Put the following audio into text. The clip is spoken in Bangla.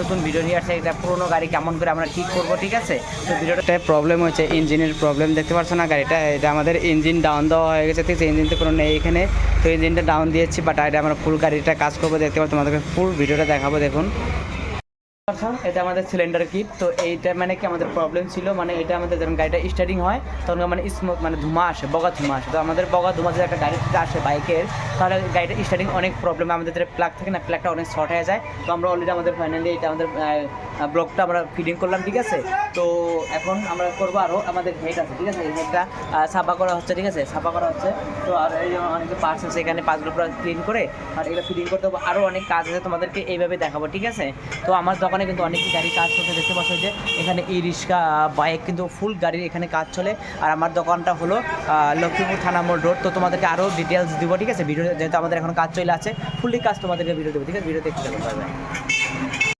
নতুন ভিডিও নিয়ে আসছে এটা পুরোনো গাড়ি, কেমন করে আমরা ঠিক করব, ঠিক আছে? তো ভিডিওটা প্রবলেম হয়েছে ইঞ্জিনের প্রবলেম দেখতে পাচ্ছ না গাড়িটা? এটা আমাদের ইঞ্জিন ডাউন দেওয়া হয়ে গেছে, ঠিক আছে? ইঞ্জিন তো কোনো নেই এখানে। তো ইঞ্জিনটা ডাউন দিয়েছি বাট এটা আমরা ফুল গাড়িটা কাজ করব, দেখতে পাচ্ছ, তোমাদেরকে ফুল ভিডিওটা দেখাবো, দেখুন। এটা আমাদের সিলিন্ডার কিট তো এইটা মানে কি আমাদের প্রবলেম ছিল? মানে এটা আমাদের যখন গাড়িটা স্টার্টিং হয়, তখন মানে স্মুথ মানে ধুমা আসে, বগা ধুমা আসে। তো আমাদের বগা ধুমা যদি একটা গাড়িতে আসে, বাইকের। তাহলে গাড়িটা স্টার্টিং অনেক প্রবলেম আমাদের প্লাগ থাকে না প্লাগটা অনেক শর্ট হয়ে যায়। তো আমরা অলরেডি আমাদের ফাইনালি এটা আমাদের ব্লকটা আমরা ফিটিং করলাম, ঠিক আছে? তো এখন আমরা করব আরও আমাদের হেড আছে, ঠিক আছে? এই হেডটা সাফা করা হচ্ছে, ঠিক আছে? সাফা করা হচ্ছে। তো আর এই অনেক পার্টস আছে, এখানে পাঁচগুলো পুরো ক্লিন করে আর এগুলো ফিটিং করতে হবে। আরও অনেক কাজ আছে তোমাদেরকে এইভাবে দেখাবো, ঠিক আছে? তো আমার দোকানে কিন্তু অনেক গাড়ি কাজ করতে দেখতে পাচ্ছ যে, এখানে ই রিক্সা বাইক কিন্তু ফুল গাড়ির এখানে কাজ চলে। আর আমার দোকানটা হলো লক্ষ্মীপুর থানা মোড় রোড তো তোমাদেরকে আরও ডিটেলস দিব, ঠিক আছে? ভিডিও যেহেতু আমাদের এখন কাজ চলে আছে ফুললি কাজ তোমাদেরকে ভিডিও দেবো, ঠিক আছে? ভিডিও দেখতে হবে